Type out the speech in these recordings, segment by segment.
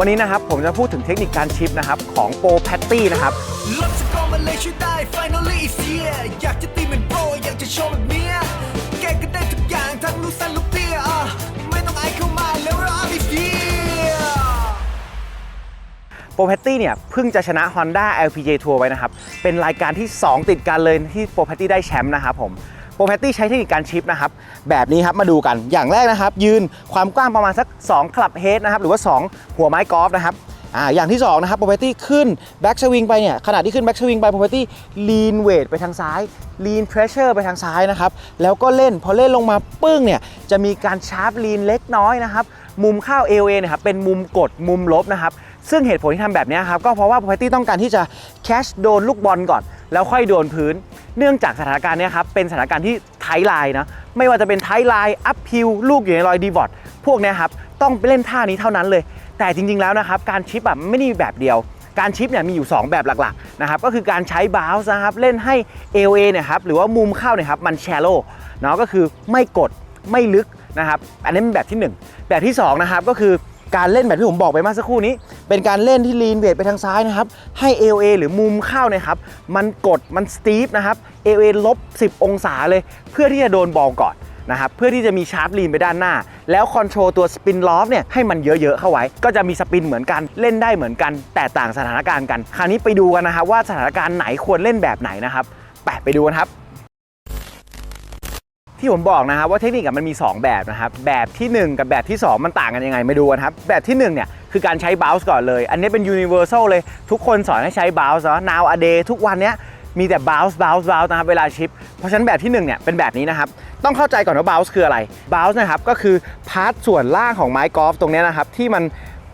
วันนี้นะครับผมจะพูดถึงเทคนิคการชิปนะครับของโปรแพตตี้นะครับลดสกอร์มาเลยช่วยได้ finally it's here อยากจะตีเป็นโปรอยากจะโชว์แบบเนี้ยแกก็ได้ทุกอย่างทั้งลูกสั้นลูกเตี้ยอะไม่ต้องอายเข้ามาแล้วเราไม่เฟียโปรแพตตี้เนี่ยเพิ่งจะชนะ Honda LPGA Tour ไว้นะครับ เป็นรายการที่ 2 ติดกันเลยที่โปรแพตตี้ได้แชมป์นะครับผม โปรแพตตี้ใช้เทคนิคการชิปนะครับแบบนี้ครับมาดูกันอย่างแรกนะครับ ยืนความกว้างประมาณสัก 2 คลับเฮดนะครับหรือว่า 2 หัวไม้กอล์ฟนะครับอ่าอย่างที่2นะครับโปรแพตตี้ขึ้นแบ็กสวิงไปเนี่ยขณะที่ขึ้นแบ็กสวิงไปโปรแพตตี้ลีนเวทไปทางซ้ายลีนเพรสเชอร์ไปทางซ้ายนะครับแล้วก็เล่นพอเล่นลงมาปึ้งเนี่ยจะมีการชาร์ปลีนเล็กน้อยนะครับ มุมเข้าเอเอเนี่ยครับเป็นมุมกดมุมลบนะครับซึ่งเหตุผลที่ทำแบบนี้ครับก็เพราะว่า p พ o ตี้ต้องการที่จะแคชโดนลูกบอลก่อน แล้วค่อยโดนพื้น เนื่องจากสถานการณ์เนี้ยครับเป็นสถานการณ์ที่ไทไลน์นะไม่ว่าจะเป็นไทไลน์อัพพิวลูกอยู่ในรอยดีวอร์ดพวกเนี้ยครับต้องไปเล่นท่านี้เท่านั้นเลย แต่จริงๆแล้วนะครับการชิปแบบไม่ได้มีแบบเดียวการชิปเนี่ยมีอยู่ 2 แบบหลักๆนะครับก็คือการใช้บาวส์นะครับเล่นให้ LA เนี่ยครับหรือว่ามุมเข้าเนี่ยครับมันแชโลเนาะก็คือไม่กดไม่ลึก นะครับอันนี้เป็นแบบที่ 1 แบบที่2นะครับก็คือการเล่นแบบที่ผมบอกไปเมื่อสักครู่นี้ เป็นการเล่นที่ลีนเวทไปทางซ้ายนะครับ ให้ LA หรือมุมเข้านี่ยครับ มันกดมันสตีฟนะครับ LA ลบ 10 องศาเลย เพื่อที่จะโดนบอลก่อนนะครับเพื่อที่จะมีชาร์ปลีนไปด้านหน้า แล้วคอนโทรลตัวสปินลอฟเนี่ยให้มันเยอะๆเข้าไว้ ก็จะมีสปินเหมือนกันเล่นได้เหมือนกัน แต่ต่างสถานการณ์กัน คราวนี้ไปดูกันนะครับว่าสถานการณ์ไหนควรเล่นแบบไหนนะครับไปไปดูกันครับ ที่ผมบอกนะครับว่าเทคนิคมันมี 2 แบบนะครับแบบทีหนึ่1 กับแบบที่ 2 มันต่างกันยังไงมาดูกันครับแบบที่1เนี่ยคือการใช้ bounce ก่อนเลย อันนี้เป็น universal เลยทุกคนสอนให้ใช้ bounce เนาะ now a day ทุกวันเนี้ยมีแต่ bounce bounce bounce นะครับเวลาชิป เพราะฉะนั้นแบบที่1เนี่ยเป็นแบบนี้นะครับต้องเข้าใจก่อนว่า bounce คืออะไร bounce นะครับก็คือพาร์ทส่วนล่างของไม้กอล์ฟตรงเนี้ยนะครับที่มัน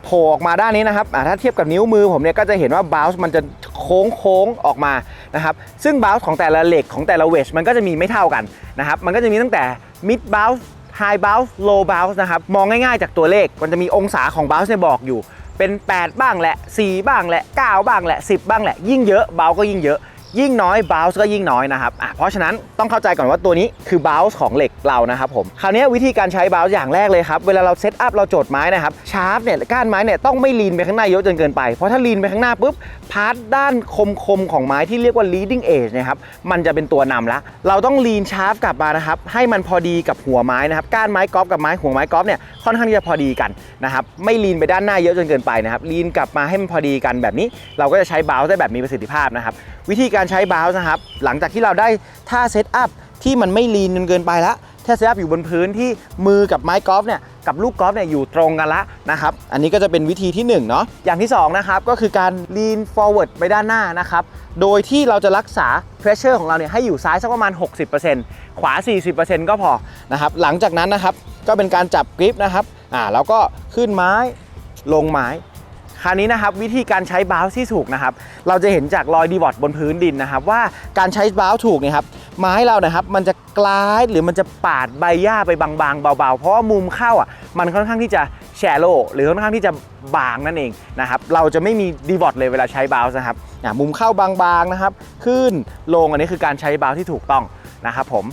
โผล่ออกมาด้านนี้นะครับถ้าเทียบกับนิ้วมือผมเนี่ยก็จะเห็นว่า bounce มันจะโค้งโค้งๆออกมานะครับซึ่ง bounce ของแต่ละเหล็กของแต่ละเวชมันก็จะมีไม่เท่ากันนะครับมันก็จะมีตั้งแต่ mid bounce high bounce low b o u n c นะครับมองง่ายๆจากตัวเลขมันจะมีองศาของ bounce เนี่ยบอกอยู่เป็น 8 บ้างแหละ 4 บ้างแหละ 9 บ้างแหละ 10 บ้างแหละ ยิ่งเยอะ bounce ก็ยิ่งเยอะ ยิ่งน้อย bounce ก็ยิ่งน้อยนะครับอะเพราะฉะนั้นต้องเข้าใจก่อนว่าตัวนี้คือ bounce ของเหล็กเรานะครับผมคราวนี้วิธีการใช้ bounce อย่างแรกเลยครับเวลาเราเซตอัพเราโจทย์ไม้นะครับชาร์ปเนี่ยก้านไม้เนี่ยต้องไม่ลีนไปข้างหน้าเยอะจนเกินไปเพราะถ้าลีนไปข้างหน้าปุ๊บพาร์ทด้านคมๆของไม้ที่เรียกว่า leading edge เนะครับมันจะเป็นตัวนำละเราต้องลีนชาร์ปกลับมานะครับให้มันพอดีกับหัวไม้นะครับก้านไม้กอล์ฟกับไม้หัวไม้กอล์ฟเนี่ยค่อนข้างที่จะพอดีกันนะครับไม่ลีนไปด้านหน้าเยอะจนเกินไปนะครับลีนกลับมาให้มันพอดีกันแบบนี้ เราก็จะใช้บาวได้แบบมีประสิทธิภาพนะครับวิธีการใช้บาวนะครับ หลังจากที่เราได้ท่าเซตอัพที่มันไม่ลีนจนเกินไปละถ้าเซตอัพอยู่บนพื้นที่มือกับไม้กอล์ฟเนี่ยกับลูกกอล์ฟเนี่ยอยู่ตรงกันละนะครับ อันนี้ก็จะเป็นวิธีที่1เนาะอย่างที่2นะครับก็คือการ lean forward ไปด้านหน้านะครับ โดยที่เราจะรักษา pressure ของเราเนี่ยให้อยู่ซ้ายสักประมาณ 60%ขวา 40%ก็พอนะครับหลังจากนั้นนะครับก็เป็นการจับกริปนะครับอ่าแล้วก็ขึ้นไม้ลงไม้ คราวนี้นะครับวิธีการใช้บาวที่ถูกนะครับเราจะเห็นจากรอยดีวอร์ดบนพื้นดินนะครับ ว่าการใช้บาวถูกเนี่ยครับไม้เรานะครับมันจะกลายหรือมันจะปาดใบหญ้าไปบางๆเบาๆ เพราะว่ามุมเข้าอะมันค่อนข้างที่จะแชโลหรือค่อนข้างที่จะบางนั่นเองนะครับเราจะไม่มีดีวอร์ดเลยเวลาใช้บาวนะครับมุมเข้าบางๆนะครับ ขึ้นลงอันนี้คือการใช้บาวที่ถูกต้องนะครับผม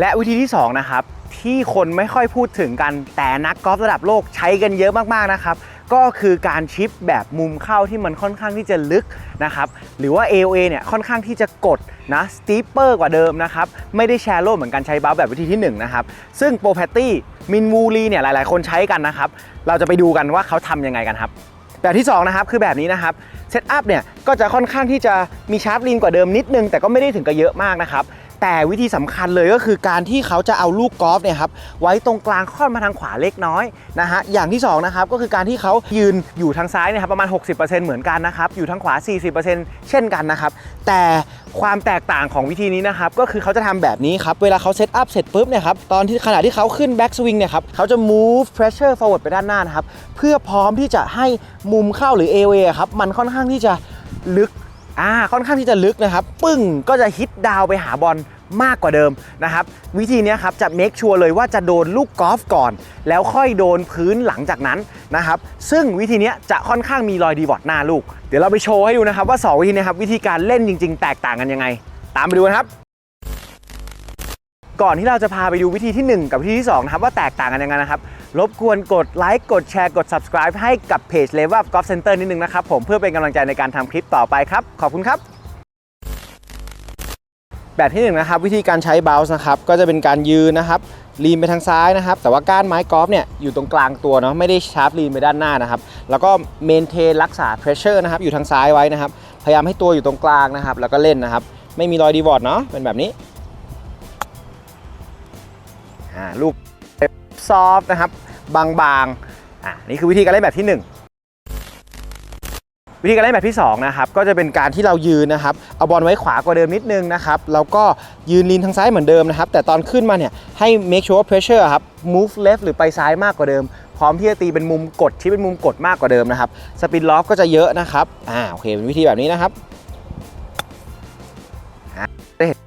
และวิธีที่2นะครับ ที่คนไม่ค่อยพูดถึงกัน แต่นักกอล์ฟระดับโลกใช้กันเยอะมากๆนะครับ ก็คือการชิปแบบมุมเข้าที่มันค่อนข้างที่จะลึกนะครับ หรือว่า AOA เนี่ยค่อนข้างที่จะกดนะสตีปเปอร์กว่าเดิมนะครับ ไม่ได้แชร์โลเหมือนกันใช้บัฟแบบวิธีที่ 1 นะครับ ซึ่งโปรแพตตี้มินวูลีเนี่ยหลายๆ คนใช้กันนะครับ เราจะไปดูกันว่าเขาทำยังไงกันครับแบบที่2นะครับคือแบบนี้นะครับเซตอัพเนี่ยก็จะค่อนข้างที่จะมีชาร์ปลีนกว่าเดิมนิดนึง แต่ก็ไม่ได้ถึงกับเยอะมากนะครับ แต่วิธีสำคัญเลยก็คือการที่เขาจะเอาลูกกอล์ฟเนี่ยครับไว้ตรงกลางค่อนมาทางขวาเล็กน้อยนะฮะอย่างที่2นะครับก็คือการที่เขายืนอยู่ทางซ้ายเนี่ยครับประมาณ 60%เหมือนกันนะครับอยู่ทางขวา 40%เช่นกันนะครับแต่ความแตกต่างของวิธีนี้นะครับก็คือเขาจะทำแบบนี้ครับเวลาเขาเซตอัพเสร็จปุ๊บเนี่ยครับตอนที่ขณะที่เขาขึ้นแบ็กสวิงเนี่ยครับเขาจะ move pressure forward ไปด้านหน้านะครับเพื่อพร้อมที่จะให้มุมเข้าหรือ a w a ครับมันค่อนข้างที่จะลึกอ่าค่อนข้างที่จะลึกนะครับ ปึ้งก็จะฮิตดาวไปหาบอล มากกว่าเดิมนะครับ วิธีนี้ครับจะเมคชัวร์เลยว่าจะโดนลูกกอล์ฟก่อน แล้วค่อยโดนพื้นหลังจากนั้นนะครับซึ่งวิธีนี้จะค่อนข้างมีรอยดีวอร์ดหน้าลูก เดี๋ยวเราไปโชว์ให้ดูนะครับ ว่า 2 วิธีนี้ครับวิธีการเล่นจริง ๆ แตกต่างกันยังไง ตามไปดูนะครับ ก่อนที่เราจะพาไปดูวิธีที่ 1 กับวิธีที่2นะครับว่าแตกต่างกันยังไงนะครับรบกวนกดไลค์กดแชร์กด subscribe ให้กับเพจ Level Golf Center นิดนึงนะครับผมเพื่อเป็นกำลังใจในการทำคลิปต่อไปครับขอบคุณครับ แบบที่หนึ่งนะครับวิธีการใช้ bounce นะครับก็จะเป็นการยืนนะครับลีนไปทางซ้ายนะครับ แต่ว่าก้านไม้กอล์ฟเนี่ยอยู่ตรงกลางตัวเนาะไม่ได้ชาร์ปลีนไปด้านหน้านะครับ แล้วก็เมนเทนรักษา pressure นะครับอยู่ทางซ้ายไว้นะครับ พยายามให้ตัวอยู่ตรงกลางนะครับ แล้วก็เล่นนะครับ ไม่มีรอยดีวอร์ดเนาะเป็นแบบนี้อ่าลูกซอฟนะครับบางๆอ่านี่คือวิธีการเล่นแบบที่หนึ่ง วิธีการเล่นแบบที่2นะครับก็จะเป็นการที่เรายืนนะครับเอาบอลไว้ขวากว่าเดิมนิดนึงนะครับแล้วก็ยืนลีนทางซ้ายเหมือนเดิมนะครับแต่ตอนขึ้นมาเนี่ยให้ make sure pressure ครับ move left หรือไปซ้ายมากกว่าเดิม พร้อมที่จะตีเป็นมุมกดที่เป็นมุมกดมากกว่าเดิมนะครับสปินล็อฟก็จะเยอะนะครับอ่าโอเคเป็นวิธีแบบนี้นะครับอ่าได้เห็น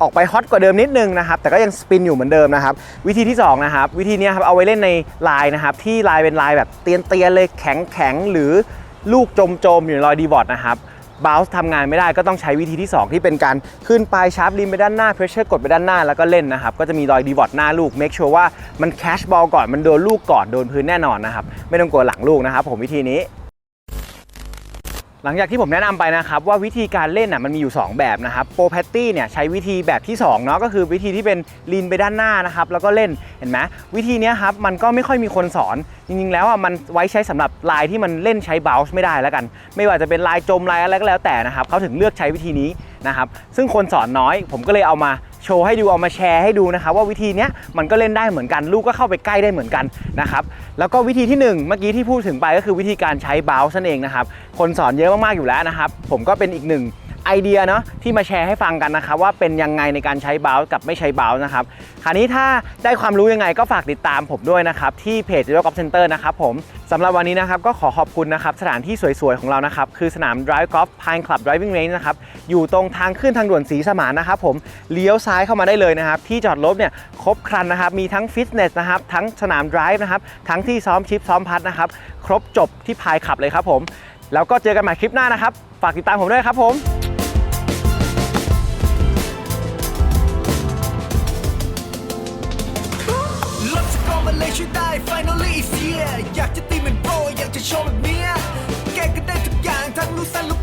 ออกไปฮอตกว่าเดิมนิดนึงนะครับ แต่ก็ยังสปินอยู่เหมือนเดิมนะครับ วิธีที่สองนะครับ วิธีนี้ครับเอาไว้เล่นในลายนะครับ ที่ลายเป็นลายแบบเตียนๆเลยแข็งแข็งหรือ ลูกจมจมอยู่ในรอยดีวอร์ดนะครับบ o ลส์ทำงานไม่ได้ก็ต้องใช้วิธีที่ 2 ที่เป็นการขึ้นปลายชาร์ปลิมไปด้านหน้าเพรสเชอร์กดไปด้านหน้าแล้วก็เล่นนะครับ ก็จะมีรอยดีวอร์ดหน้าลูกเมคชัวร์ว่ามันแคชบอลก่อนมันโดนลูกก่อนโดนพื้นแน่นอนนะครับ ไม่ต้องกลัวหลังลูกนะครับผมวิธีนี้ หลังจากที่ผมแนะนำไปนะครับว่าวิธีการเล่นน่ะมันมีอยู่ 2 แบบนะครับโปรแพตตี้เนี่ยใช้วิธีแบบที่2เนาะก็คือวิธีที่เป็นลีนไปด้านหน้านะครับแล้วก็เล่นเห็นไหมวิธีนี้ครับมันก็ไม่ค่อยมีคนสอน จริงๆ แล้วอะมันไว้ใช้สำหรับลายที่มันเล่นใช้บ o ลส์ไม่ได้แล้วกัน ไม่ว่าจะเป็นลายจมลายอะไรก็แล้วแต่นะครับเขาถึงเลือกใช้วิธีนี้นะครับซึ่งคนสอนน้อยผมก็เลยเอามา โชว์ให้ดูเอามาแชร์ให้ดูนะครับว่าวิธีเนี้ยมันก็เล่นได้เหมือนกันลูกก็เข้าไปใกล้ได้เหมือนกันนะครับแล้วก็วิธีที่หนึ่งเมื่อกี้ที่พูดถึงไปก็คือวิธีการใช้บ o ลส์นั่นเองนะครับคนสอนเยอะมากๆอยู่แล้วนะครับผมก็เป็นอีกหนึ่ง ไอเดียเนาะที่มาแชร์ให้ฟังกันนะครับว่าเป็นยังไงในการใช้บ o ลส์กับไม่ใช้บ o ลส์นะครับคราวนี้ถ้าได้ความรู้ยังไงก็ฝากติดตามผมด้วยนะครับที่เพจ Zero Golf Center นะครับผมสำหรับวันนี้นะครับก็ขอขอบคุณนะครับสถานที่สวยๆของเรานะครับคือสนาม Drive Golf Pine Club Driving Range นะครับอยู่ตรงทางขึ้นทางด่วนสีสมานนะครับผมเลี้ยวซ้ายเข้ามาได้เลยนะครับที่จอดรถเนี่ยครบครันนะครับมีทั้งฟิตเนสนะครับทั้งสนาม Drive นะครับทั้งที่ซ้อมชิปซ้อมพัดนะครับครบจบที่พายขับเลยครับผมแล้วก็เจอกันใหม่คลิปหน้านะครับ ฝากติดตามผมด้วยครับผม มาเลยช่วยได้ finally it's here อยากจะตีเหมือนโปรอยากจะโชว์แบบเนี้ยแกก็ได้ทุกอย่างทั้งลูกสั้นลูก